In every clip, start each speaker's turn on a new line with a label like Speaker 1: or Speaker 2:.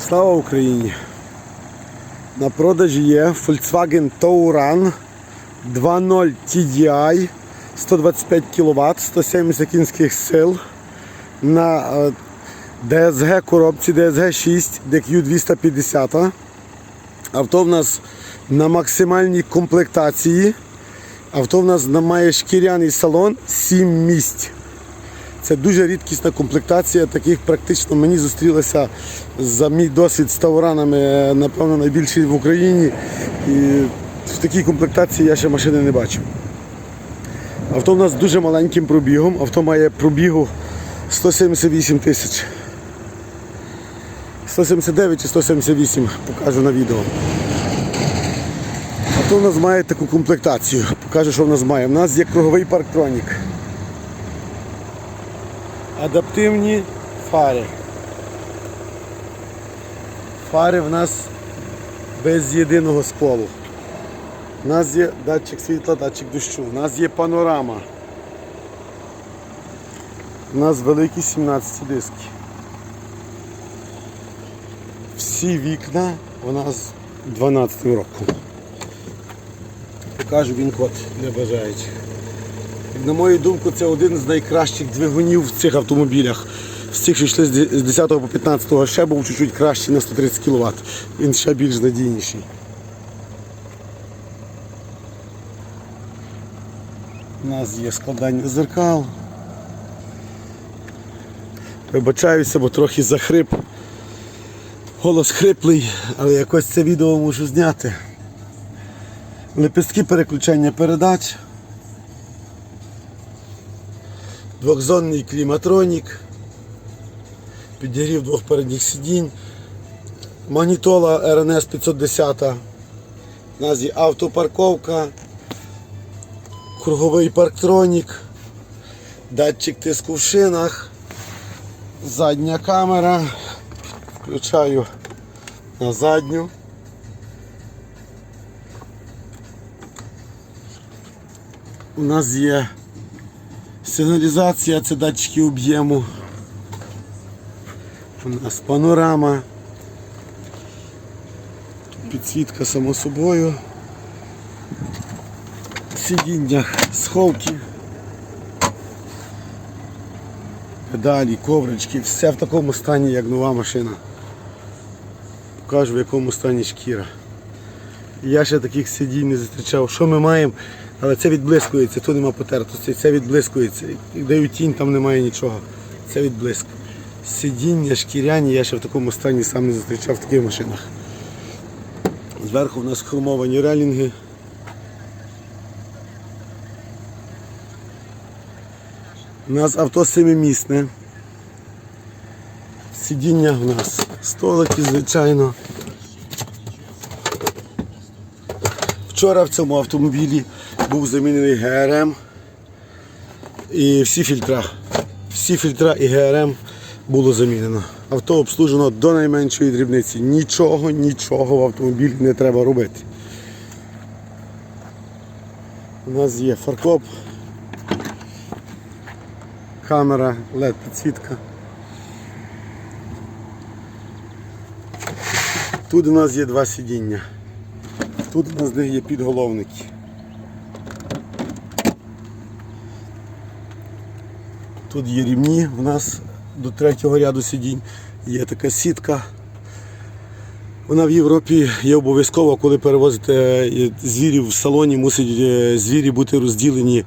Speaker 1: Слава Україні! На продажі є Volkswagen Touran 2.0 TDI 125 кВт, 170 кінських сил на е, DSG коробці DSG 6 DQ 250. Авто в нас на максимальній комплектації. Авто в нас має шкіряний салон 7 місць. Це дуже рідкісна комплектація. Таких практично мені зустрілося за мій досвід з тауранами, напевно, найбільший в Україні. І в такій комплектації я ще машини не бачив. Авто в нас з дуже маленьким пробігом. Авто має пробігу 178 тисяч. 179 чи 178 покажу на відео. Авто в нас має таку комплектацію. Покажу, що в нас має. У нас є круговий парктронік. Адаптивні фари. Фари в нас без єдиного сколу. У нас є датчик світла, датчик дощу. У нас є панорама. У нас великі 17 диски. Всі вікна у нас 12 року. Покажу він код для бажаючих. На мою думку, це один з найкращих двигунів в цих автомобілях. З цих, що йшли з 10 по 15 ще був чуть-чуть кращий на 130 кВт. Він ще більш надійніший. У нас є складання зеркал. Вибачаюся, бо трохи захрип. Голос хриплий, але якось це відео можу зняти. Лепестки переключення передач. Двохзонний кліматронік, підігрів двох передніх сидінь, магнітола RNS 510, у нас є автопарковка, круговий парктронік, датчик тиску в шинах, задня камера, включаю на задню. У нас є Сигналізація це датчики об'єму. У нас панорама. Підсвітка само собою. Сидіння сховки. Педалі, коврички, все в такому стані, як нова машина. Покажу в якому стані шкіра. Я ще таких сидінь не зустрічав. Що ми маємо? Але це відблискується, тут нема потертості, це відблискується. І даю тінь, там немає нічого. Це відблиск. Сидіння, шкіряні, я ще в такому стані сам не зустрічав в таких машинах. Зверху в нас хромовані релінги. У нас авто семимісне. Сидіння у нас столики, звичайно. Вчора в цьому автомобілі був замінений ГРМ і всі фільтра. Всі фільтра і ГРМ було замінено. Авто обслужено до найменшої дрібниці. Нічого, нічого в автомобілі не треба робити. У нас є фаркоп, камера, LED підсвітка. Тут у нас є два сидіння. Тут у нас є підголовники. Тут є рівні, у нас до третього ряду сидінь є така сітка. Вона в Європі є обов'язково, коли перевозите звірів в салоні, мусить е, звірі бути розділені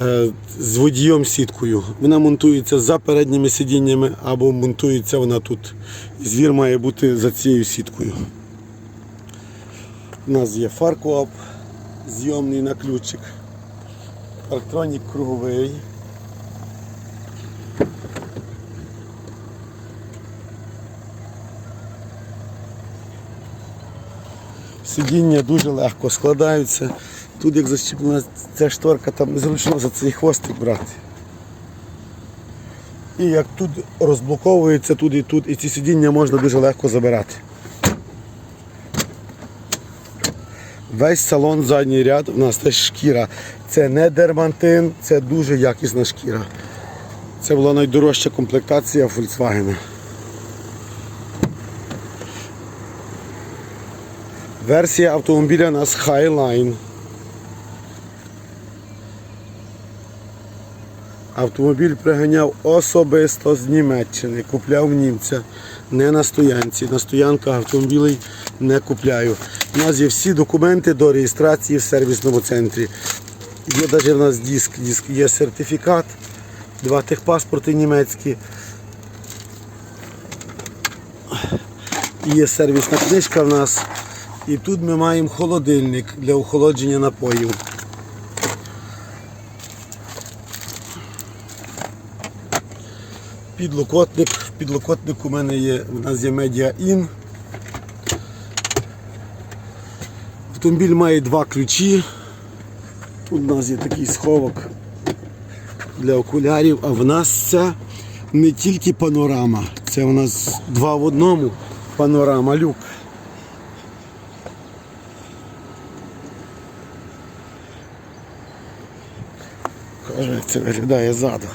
Speaker 1: е, з водієм сіткою. Вона монтується за передніми сидіннями або монтується вона тут. Звір має бути за цією сіткою. У нас є фаркоп, зйомний на ключик, парктронік круговий. Сидіння дуже легко складаються. Тут як защіплена ця шторка, там зручно за цей хвостик брати. І як тут розблоковується тут і тут, і ці сидіння можна дуже легко забирати. Весь салон задній ряд у нас теж шкіра. Це не дермантин, це дуже якісна шкіра. Це була найдорожча комплектація Volkswagen. Версія автомобіля у нас Highline. Автомобіль приганяв особисто з Німеччини, купляв німця, не на стоянці. На стоянках автомобілей не купляю. У нас є всі документи до реєстрації в сервісному центрі. Є навіть в нас диск, диск є сертифікат, два техпаспорти німецькі. Є сервісна книжка в нас. І тут ми маємо холодильник для охолодження напоїв. Підлокотник. Підлокотник у мене є, у нас є Media Автомобіль має два ключі. Тут у нас є такий сховок для окулярів, а в нас це не тільки панорама, це у нас два в одному панорама люк. Каже, це виглядає ззаду.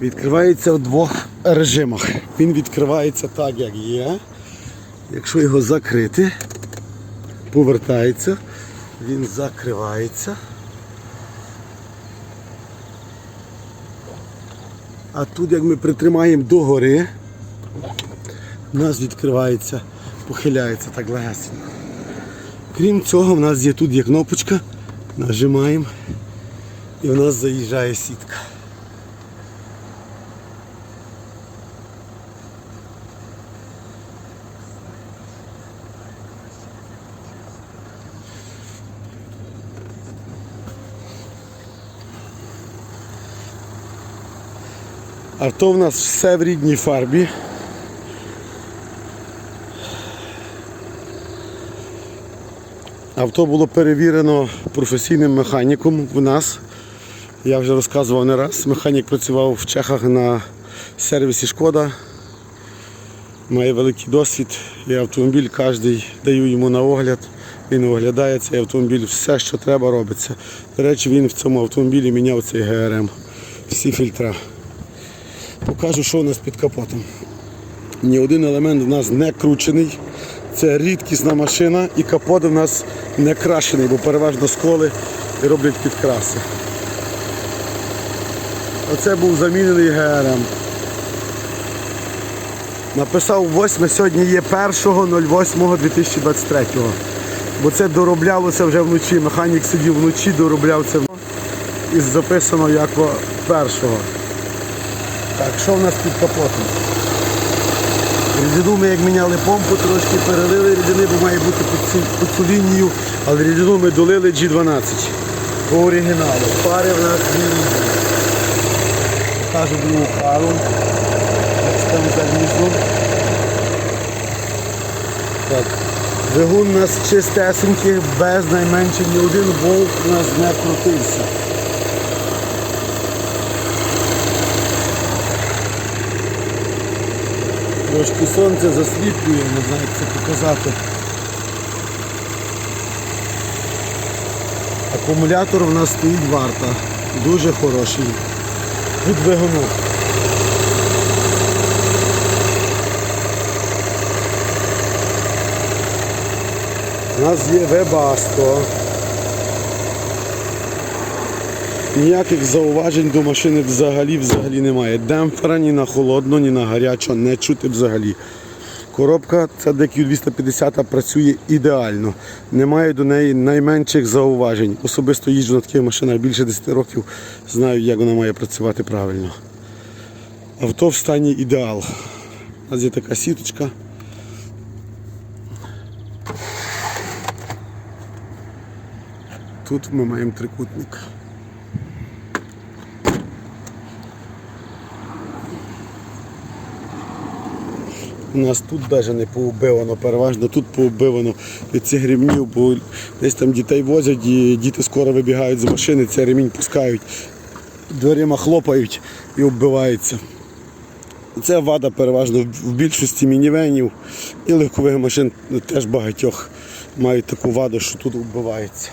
Speaker 1: Відкривається в двох режимах. Він відкривається так, як є. Якщо його закрити, повертається, він закривається. А тут, як ми притримаємо догори, у нас відкривається, похиляється так легесенько. Крім цього, в нас є тут є кнопочка, нажимаємо і в нас заїжджає сітка. Авто в нас все в рідній фарбі. Авто було перевірено професійним механіком в нас. Я вже розказував не раз. Механік працював в Чехах на сервісі Шкода. Має великий досвід. І автомобіль кожен даю йому на огляд. Він оглядає цей автомобіль, все, що треба, робиться. До речі, він в цьому автомобілі міняв цей ГРМ, всі фільтра. Покажу, що у нас під капотом. Ні один елемент в нас не кручений. Це рідкісна машина і капот у нас не крашений, бо переважно сколи і роблять підкраси. Оце був замінений ГРМ. Написав 8, сьогодні є 1.08.2023. Бо це дороблялося вже вночі. Механік сидів вночі, доробляв це і записано як першого. Так, що в нас під капотом? Рідину ми як міняли помпу, трошки перелили рідини, бо має бути під цю, лінію, але рідину ми долили G12 по оригіналу. Пари в нас дві різні. Покажу другу пару. Там залізу. Так. Двигун у нас чистесенький, без найменше ні один болт у нас не крутився. Трошки сонце засліплює, не знаю, як це показати. Акумулятор в нас стоїть варта. Дуже хороший. Від двигуну. У нас є Webasto. Ніяких зауважень до машини взагалі взагалі немає. Демпфера ні на холодно, ні на гарячо не чути взагалі. Коробка це DQ250 працює ідеально. Немає до неї найменших зауважень. Особисто їжджу на таких машинах більше 10 років, знаю, як вона має працювати правильно. Авто в стані ідеал. У нас є така сіточка. Тут ми маємо трикутник. У нас тут навіть не поубивано, переважно тут поубивано від цих ремнів, бо десь там дітей возять і діти скоро вибігають з машини, цей ремінь пускають, дверима хлопають і вбиваються. Це вада переважно в більшості мінівенів і легкових машин теж багатьох мають таку ваду, що тут вбивається.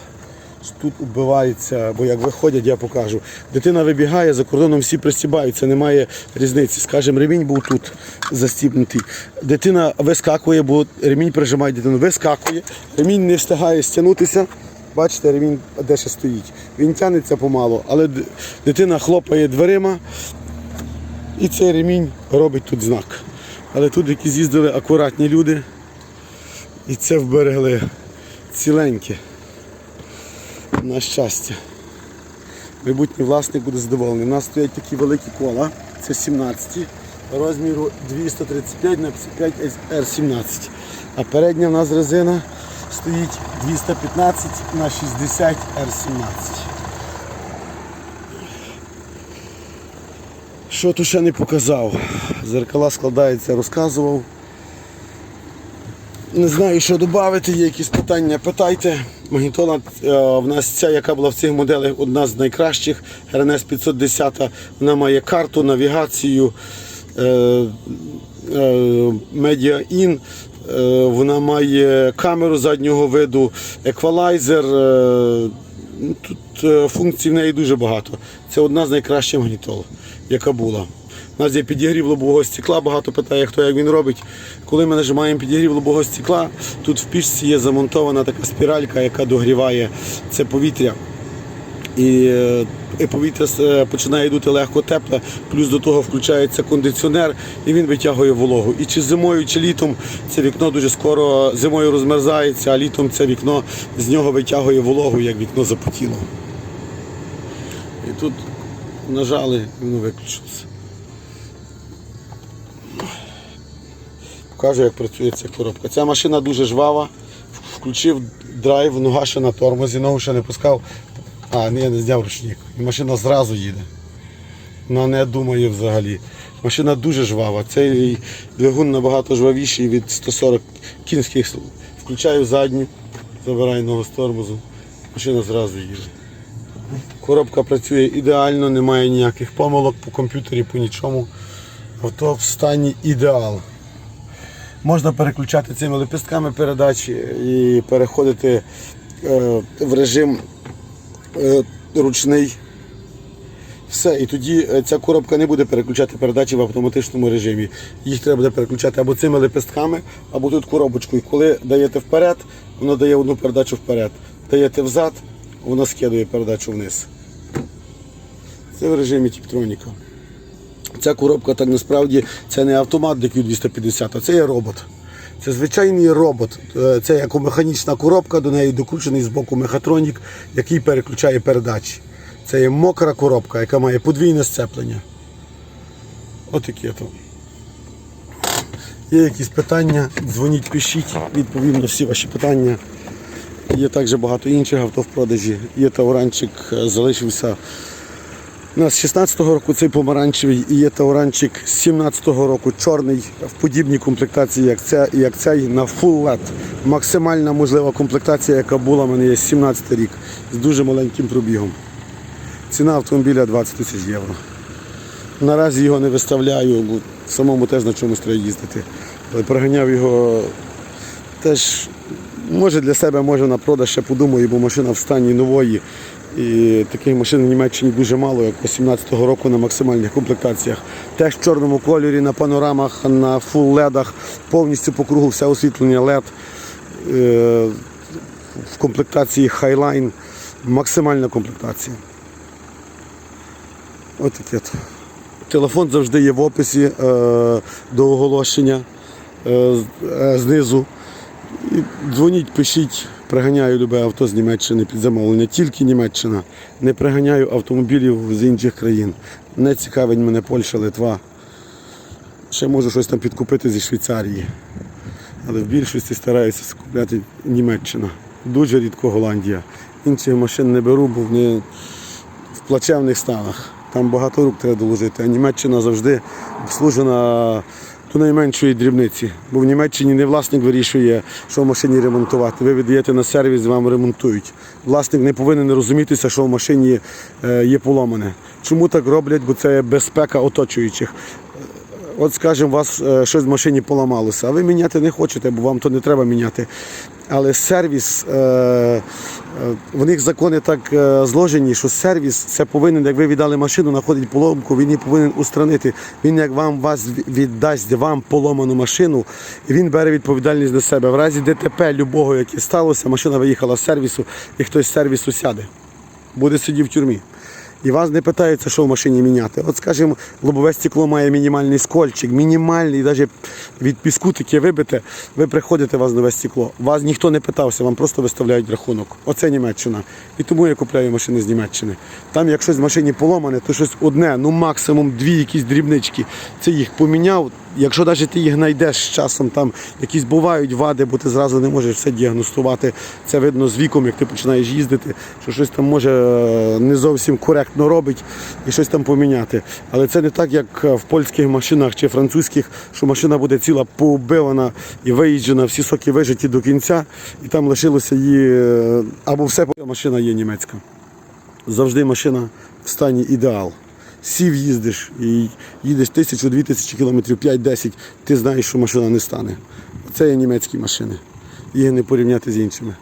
Speaker 1: Тут вбивається, бо як виходять, я покажу. Дитина вибігає, за кордоном всі пристібаються, немає різниці. Скажімо, ремінь був тут застібнутий. Дитина вискакує, бо ремінь прижимає дитину, вискакує, ремінь не встигає стягнутися. Бачите, ремінь де ще стоїть. Він тягнеться помалу, але дитина хлопає дверима, і цей ремінь робить тут знак. Але тут якісь їздили акуратні люди і це вберегли ціленьке. На щастя. Майбутній власник буде задоволений. У нас стоять такі великі кола, це 17 розміру 235 на 55 R17. А передня в нас резина стоїть 215 на 60 R17. Що тут ще не показав? Зеркала складається, розказував. Не знаю, що додати, є якісь питання, питайте. Магнітола е, в нас ця, яка була в цих моделях, одна з найкращих. РНС 510. Вона має карту, навігацію, е, е. Е, Вона має камеру заднього виду, еквалайзер. Тут функцій в неї дуже багато. Це одна з найкращих магнітол, яка була. У нас є підігрів лобового стекла, багато питає, хто як він робить. Коли ми нажимаємо підігрів лобового стекла, тут в пічці є замонтована така спіралька, яка догріває це повітря. І, е, і повітря е, починає йдути легко тепле, плюс до того включається кондиціонер і він витягує вологу. І чи зимою, чи літом це вікно дуже скоро зимою розмерзається, а літом це вікно з нього витягує вологу, як вікно запотіло. І тут нажали, і воно виключилося. Покажу, як працює ця коробка. Ця машина дуже жвава. Включив драйв, нога ще на тормозі, ногу ще не пускав. А, ні, не зняв ручник. І машина зразу їде. Вона не думає взагалі. Машина дуже жвава. Цей двигун набагато жвавіший від 140 кінських. Включаю задню, забираю ногу з тормозу. Машина зразу їде. Коробка працює ідеально, немає ніяких помилок по комп'ютері, по нічому. Авто в стані ідеал. Можна переключати цими лепестками передачі і переходити е, в режим е, ручний. Все, і тоді е, ця коробка не буде переключати передачі в автоматичному режимі. Їх треба буде переключати або цими лепестками, або тут коробочкою. Коли даєте вперед, воно дає одну передачу вперед. Даєте взад, воно скидує передачу вниз. Це в режимі Тіктроніка. Ця коробка так насправді це не автомат DQ250, а це є робот. Це звичайний робот. Е, Це як механічна коробка, до неї докручений з боку мехатронік, який переключає передачі. Це є мокра коробка, яка має подвійне сцеплення. Отаке то. Є якісь питання, дзвоніть, пишіть, відповім на всі ваші питання. Є також багато інших авто в продажі. Є тауранчик, е, залишився. У нас 16-го року цей помаранчевий і є тауранчик з 17-го року чорний в подібній комплектації, як, це, як цей на Full LED. Максимальна можлива комплектація, яка була в мене є 17 рік з дуже маленьким пробігом. Ціна автомобіля 20 тисяч євро. Наразі його не виставляю, бо самому теж на чомусь треба їздити. Але проганяв його теж, може для себе, може на продаж ще подумаю, бо машина в стані нової. І таких машин в Німеччині дуже мало, як 18-го року на максимальних комплектаціях. Теж в чорному кольорі, на панорамах, на фул ледах, повністю по кругу все освітлення LED. Е, В комплектації Highline максимальна комплектація. Ось таке. Телефон завжди є в описі е, до оголошення е, знизу. Дзвоніть, пишіть, приганяю любе авто з Німеччини під замовлення. Тільки Німеччина. Не приганяю автомобілів з інших країн. Не цікавить мене Польща, Литва. Ще можу щось там підкупити зі Швейцарії. Але в більшості стараюся скупляти Німеччина. Дуже рідко Голландія. Інших машин не беру, бо вони в плачевних станах. Там багато рук треба доложити. А Німеччина завжди обслужена до найменшої дрібниці. Бо в Німеччині не власник вирішує, що в машині ремонтувати. Ви віддаєте на сервіс, вам ремонтують. Власник не повинен розумітися, що в машині е, є поломане. Чому так роблять? Бо це безпека оточуючих. От, скажімо, у вас е, щось в машині поламалося, а ви міняти не хочете, бо вам то не треба міняти. Але сервіс, е, е, в них закони так е, зложені, що сервіс це повинен, як ви віддали машину, знаходить поломку, він її повинен устранити. Він як вам вас віддасть вам поломану машину, і він бере відповідальність на себе. В разі ДТП любого, яке сталося, машина виїхала з сервісу, і хтось з сервісу сяде. Буде сидіти в тюрмі. І вас не питаються, що в машині міняти. От, скажімо, лобове стекло має мінімальний скольчик, мінімальний, навіть від піску таке вибите, ви приходите, у вас нове стекло. Вас ніхто не питався, вам просто виставляють рахунок. Оце Німеччина. І тому я купляю машини з Німеччини. Там, як щось в машині поломане, то щось одне, ну максимум дві якісь дрібнички. Це їх поміняв. Якщо навіть ти їх знайдеш з часом, там якісь бувають вади, бо ти зразу не можеш все діагностувати. Це видно з віком, як ти починаєш їздити, що щось там може е, не зовсім коректно робить і щось там поміняти. Але це не так, як е, в польських машинах чи французьких, що машина буде ціла поубивана і виїжджена, всі соки вижиті до кінця, і там лишилося її е, або все машина є німецька. Завжди машина в стані ідеал. Сів їздиш і їдеш тисячу, дві тисячі кілометрів, 5-10, ти знаєш, що машина не стане. Це є німецькі машини. Їх не порівняти з іншими.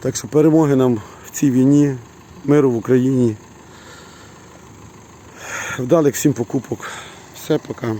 Speaker 1: Так що перемоги нам в цій війні, миру в Україні. Вдалих всім покупок. Все, пока.